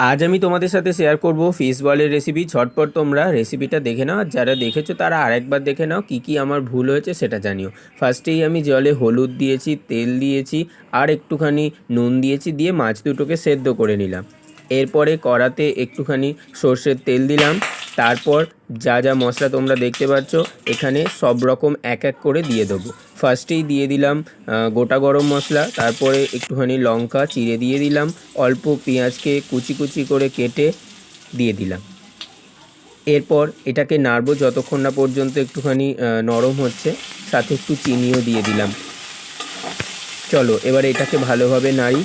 আজ আমি তোমাদের সাথে শেয়ার করব ফিশ বলের রেসিপি ঝটপট তোমরা রেসিপিটা দেখে নাও। আর যারা দেখেছ, তারা আরেকবার দেখে নাও কী কী আমার ভুল হয়েছে, সেটা জানিও। ফার্স্টেই আমি জলে হলুদ দিয়েছি, তেল দিয়েছি, আর একটুখানি নুন দিয়েছি, দিয়ে মাছ দুটোকে সেদ্ধ করে নিলাম। এরপরে কড়াতে একটুখানি সর্ষের তেল দিলাম। তারপর যা যা মশলা তোমরা দেখতে পাচ্ছ, এখানে সব রকম এক এক করে দিয়ে দেবো। ফার্স্টেই দিয়ে দিলাম গোটা গরম মশলা, তারপরে একটুখানি লঙ্কা, চিড়ে দিয়ে দিলাম, অল্প পেঁয়াজকে কুচি কুচি করে কেটে দিয়ে দিলাম। এরপর এটাকে নাড়বো যতক্ষণ না পর্যন্ত একটুখানি নরম হচ্ছে, সাথে একটু চিনিও দিয়ে দিলাম। চলো, এবার এটাকে ভালোভাবে নাড়ি।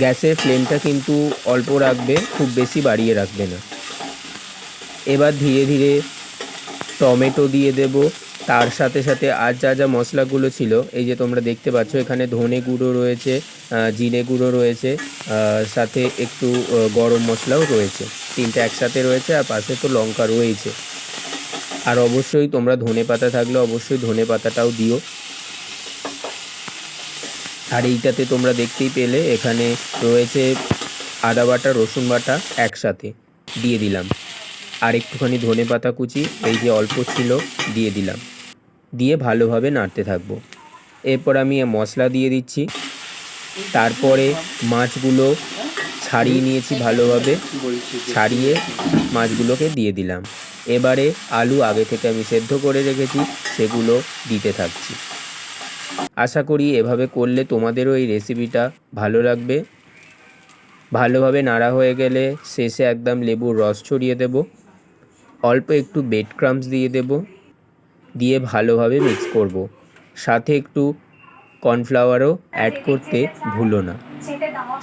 গ্যাসের ফ্লেমটা কিন্তু অল্প রাখবে, খুব বেশি বাড়িয়ে রাখবে না। এবার ধীরে ধীরে টমেটো দিয়ে দেব। তার সাথে সাথে আর যা যা মশলাগুলো ছিল, এই যে তোমরা দেখতে পাচ্ছ, এখানে ধনে গুঁড়ো রয়েছে জিরে গুঁড়ো রয়েছে সাথে একটু গরম মশলাও রয়েছে। তিনটে একসাথে রয়েছে আর পাশে তো লঙ্কা রয়েছে। আর অবশ্যই তোমরা ধনে পাতা থাকলে অবশ্যই ধনে পাতাটাও দিও। আর এইটাতে তোমরা দেখতেই পেলে, এখানে রয়েছে আদা বাটা, রসুন বাটা একসাথে দিয়ে দিলাম। আর একটুখানি ধনে পাতা কুচি, এই যে অল্প ছিল, দিয়ে দিলাম। দিয়ে ভালোভাবে নাড়তে থাকব। এরপর আমি মশলা দিয়ে দিচ্ছি। তারপরে মাছগুলো ছাড়িয়ে নিয়েছি ভালোভাবে। ছাড়িয়ে মাছগুলোকে দিয়ে দিলাম। এবারে আলু আগে থেকে আমি সেদ্ধ করে রেখেছি, সেগুলো দিতে থাকছি। আশা করি এভাবে করলে তোমাদেরও এই রেসিপিটা ভালো লাগবে। ভালোভাবে নাড়া হয়ে গেলে শেষে একদম লেবুর রস ছড়িয়ে দেব। অল্প একটু বেড ক্রামস দিয়ে দেব, দিয়ে ভালোভাবে মিক্স করব। সাথে একটু কর্নফ্লাওয়ারও অ্যাড করতে ভুলো না।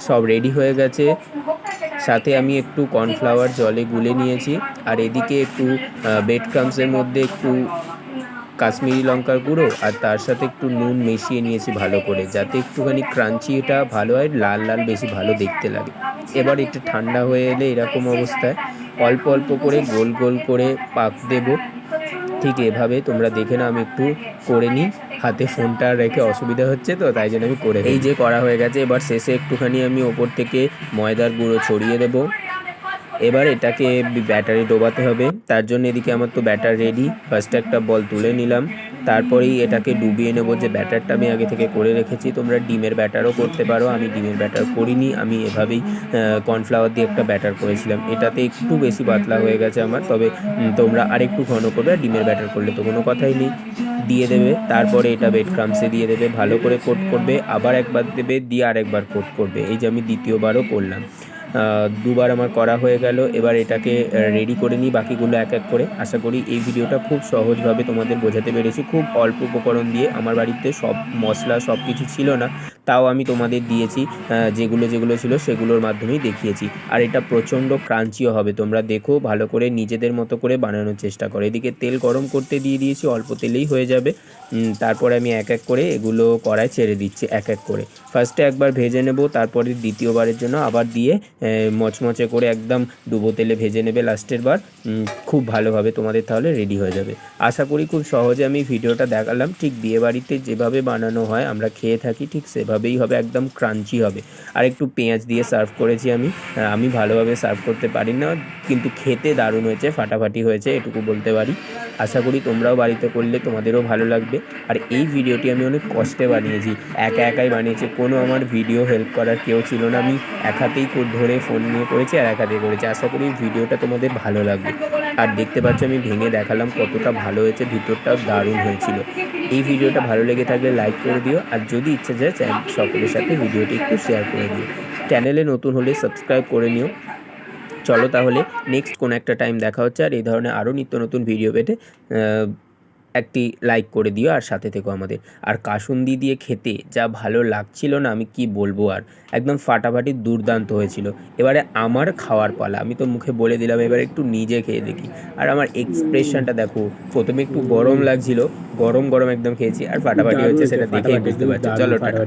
সব রেডি হয়ে গেছে। সাথে আমি একটু কর্নফ্লাওয়ার জলে গুলে নিয়েছি। আর এদিকে একটু বেড ক্রামসের মধ্যে একটু কাশ্মীরি লঙ্কার গুঁড়ো আর তার সাথে একটু নুন মিশিয়ে নিয়েছি ভালো করে, যাতে একটুখানি ক্রাঞ্চিটা ভালো হয়, লাল লাল বেশি ভালো দেখতে লাগে। এবার একটু ঠান্ডা হয়ে এলে এরকম অবস্থায় অল্প অল্প করে গোল গোল করে পাক দেব। ঠিক এভাবে তোমরা দেখে না আমি একটু করে নিই। হাতে ফোনটা রেখে অসুবিধা হচ্ছে তো, তাই জন্য আমি করে এই যে করা হয়ে গেছে, এবার শেষে একটুখানি আমি ওপর থেকে ময়দার গুঁড়ো ছড়িয়ে দেবো। এবার এটাকে ব্যাটারি ডোবাতে হবে। তার জন্য এদিকে আমার তো ব্যাটার রেডি ফার্স্টে একটা বল তুলে নিলাম। তারপরেই এটাকে ডুবিয়ে নেব যে ব্যাটারটা আমি আগে থেকে করে রেখেছি। তোমরা ডিমের ব্যাটারও করতে পারো। আমি ডিমের ব্যাটার করিনি। আমি এভাবেই কর্নফ্লাওয়ার দিয়ে একটা ব্যাটার করেছিলাম। এটাতে একটু বেশি পাতলা হয়ে গেছে আমার। তবে তোমরা আরেকটু ঘন করবে। ডিমের ব্যাটার করলে তো কোনো কথাই নেই। দিয়ে দেবে। তারপরে এটা বেড ক্রামসে দিয়ে দেবে। ভালো করে কোট করবে। আবার একবার দেবে। দিয়ে আরেকবার কোট করবে। এই যে আমি দ্বিতীয়বারও করলাম। দুবার আমার করা হয়ে গেল। এবার এটাকে রেডি করে নিই বাকিগুলো এক এক করে। আশা করি এই ভিডিওটা খুব সহজভাবে তোমাদের বোঝাতে পেরেছি। খুব অল্প উপকরণ দিয়ে আমার বাড়িতে সব মশলা সব কিছু ছিল না। তাও আমি তোমাদের দিয়েছি যেগুলো যেগুলো ছিল সেগুলোর মাধ্যমেই দেখিয়েছি। আর এটা প্রচণ্ড ক্রাঞ্চিও হবে, তোমরা দেখো, ভালো করে নিজেদের মতো করে বানানোর চেষ্টা করো। এদিকে তেল গরম করতে দিয়ে দিয়েছি, অল্প তেলেই হয়ে যাবে। তারপরে আমি এক এক করে এগুলো কড়ায় ছেড়ে দিচ্ছি, এক এক করে। ফার্স্টে একবার ভেজে নেব, তারপরে দ্বিতীয়বারের জন্য আবার দিয়ে মচমচে করে একদম ডুবো তেলে ভেজে নেবে লাস্টের বার। খুব ভালোভাবে তোমাদের তাহলে রেডি হয়ে যাবে। আশা করি খুব সহজে আমি ভিডিওটা দেখালাম। ঠিক বিয়েবাড়িতে যেভাবে বানানো হয়, আমরা খেয়ে থাকি, ঠিক সেভাবেই হবে, একদম ক্রাঞ্চি হবে। আর একটু পেঁয়াজ দিয়ে সার্ভ করেছি আমি। আমি ভালোভাবে সার্ভ করতে পারি না, কিন্তু খেতে দারুণ হয়েছে, ফাটাফাটি হয়েছে, এটুকু বলতে পারি। আশা করি তোমরাও বাড়িতে করলে, তোমাদেরও ভালো লাগবে। আর এই ভিডিওটি আমি অনেক কষ্টে বানিয়েছি। একা একাই বানিয়েছি, কোনো আমার ভিডিও হেল্প করার কেউ ছিল না। আমি এক হাতেই ধরে ফোন নিয়ে করেছি আর এক হাতে করেছি। আশা করি ভিডিওটা তোমাদের ভালো লাগবে। আর দেখতে পাচ্ছ আমি ভেঙে দেখালাম কতটা ভালো হয়েছে, ভিতরটাও দারুণ হয়েছিল। এই ভিডিওটা ভালো লেগে থাকলে লাইক করে দিও। আর যদি ইচ্ছে যায় সকলের সাথে ভিডিওটি একটু শেয়ার করে দিও। চ্যানেলে নতুন হলে সাবস্ক্রাইব করে নিও। চলো তাহলে নেক্সট কোনো একটা টাইম দেখা হচ্ছে। আর এই ধরনের আরও নিত্য নতুন ভিডিও পেতে একটি লাইক করে দিও আর সাথে থেকো আমাদের। আর কাসুন্দি দিয়ে খেতে যা ভালো লাগছিল না আমি কি বলব আর? একদম ফাটাফাটি দুর্দান্ত হয়েছিল। এবারে আমার খাওয়ার পালা আমি তো মুখে বলে দিলাম এবারে একটু নিজে খেয়ে দেখি। আর আমার এক্সপ্রেশনটা দেখো প্রথমে একটু গরম লাগছিল গরম গরম একদম খেয়েছি আর ফাটাফাটি হচ্ছে সেটা দেখেই বুঝতে পারছ। চলো টাটা।